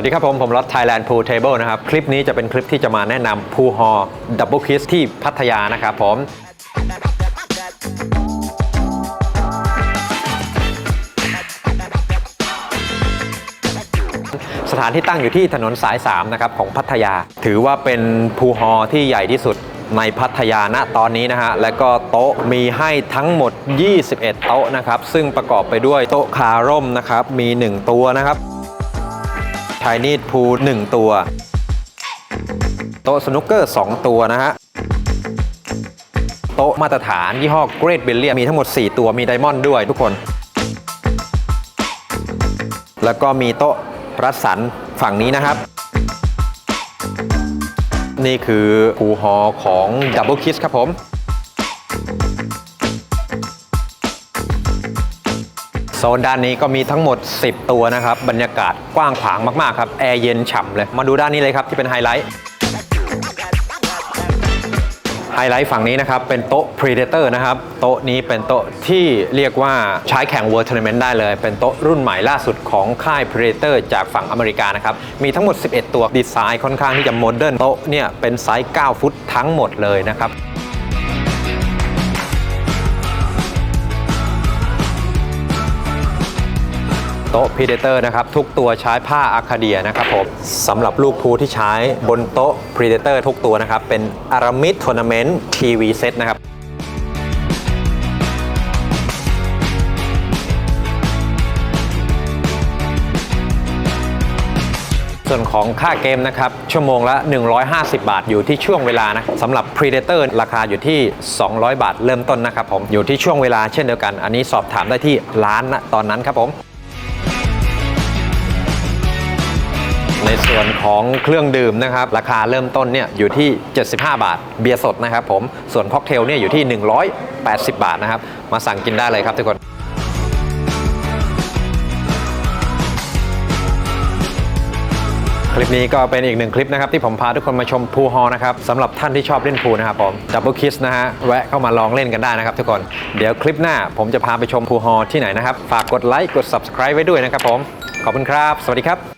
วัสดีครับผม ผมรถ Thailand Pool Table นะครับ คลิปนี้จะเป็นคลิปที่จะมาแนะนำ Pool Hall Double Kiss ที่พัทยานะครับผมสถานที่ตั้งอยู่ที่ถนนสาย 3 นะครับ ของพัทยา ถือว่าเป็นพูลฮอล์ที่ใหญ่ที่สุดในพัทยาณตอนนี้นะฮะ และก็โต๊ะมีให้ทั้งหมด 21 โต๊ะนะครับ ซึ่งประกอบไปด้วยโต๊ะคาร่มนะครับ มี 1 ตัวนะครับ ชายนีดพูล1ตัว โต๊ะสนุกเกอร์ 2 ตัวนะฮะ โต๊ะมาตรฐานยี่ห้อ Great b i l l i a มีทั้งหมด 4 ตัวมีไดมอนด์ด้วยทุกคน แล้วก็มีโต๊ะรัดสันฝั่งนี้นะครับ นี่คือภูฮอของ Double Kiss ครับผม โซนด้านนี้ก็มีทั้งหมด 10 ตัวนะครับ บรรยากาศกว้างขวางมาก ๆ ครับ แอร์เย็นฉ่ำเลย มาดูด้านนี้เลยครับ ที่เป็นไฮไลท์ไฮไลท์ฝั่งนี้นะครับ เป็นโต๊ะ Predator นะครับ โต๊ะนี้เป็นโต๊ะที่เรียกว่าใช้แข่ง World Tournament ได้เลย เป็นโต๊ะรุ่นใหม่ล่าสุดของค่าย Predator จากฝั่งอเมริกานะครับ มีทั้งหมด 11 ตัวดีไซน์ค่อนข้างที่จะโมเดิร์นโต๊ะเนี่ยเป็นไซส์ 9 ฟุตทั้งหมดเลยนะครับ ต๊ะ Predator นะครับ ทุกตัวใช้ผ้าอะคาเดียนะครับผมสำหรับลูกพูที่ใช้บนโต๊ะ Predator ทุกตัวนะครับ เป็น Aramid Tournament TV Set นะครับส่วนของค่าเกมนะครับ ชั่วโมงละ 150 บาทอยู่ที่ช่วงเวลานะสำหรับ Predator ราคาอยู่ที่ 200 บาทเริ่มต้นนะครับผมอยู่ที่ช่วงเวลาเช่นเดียวกัน อันนี้สอบถามได้ที่ร้านนะตอนนั้นครับผม ในส่วนของเครื่องดื่มนะครับ ราคาเริ่มต้นเนี่ยอยู่ที่ 75 บาท เบียร์สดนะครับผมส่วนค็อกเทลเนี่ยอยู่ที่ 180 บาทนะครับ มาสั่งกินได้เลยครับทุกคนคลิปนี้ก็เป็นอีกหนึ่งคลิปนะครับที่ผมพาทุกคนมาชมพูลฮอล์นะครับสำหรับท่านที่ชอบเล่นพูลนะครับผมดับเบิลคิสนะฮะแวะเข้ามาลองเล่นกันได้นะครับทุกคนเดี๋ยวคลิปหน้าผมจะพาไปชมพูลฮอล์ที่ไหนนะครับ ฝากกดไลค์กด subscribe ไว้ด้วยนะครับผม ขอบคุณครับ สวัสดีครับ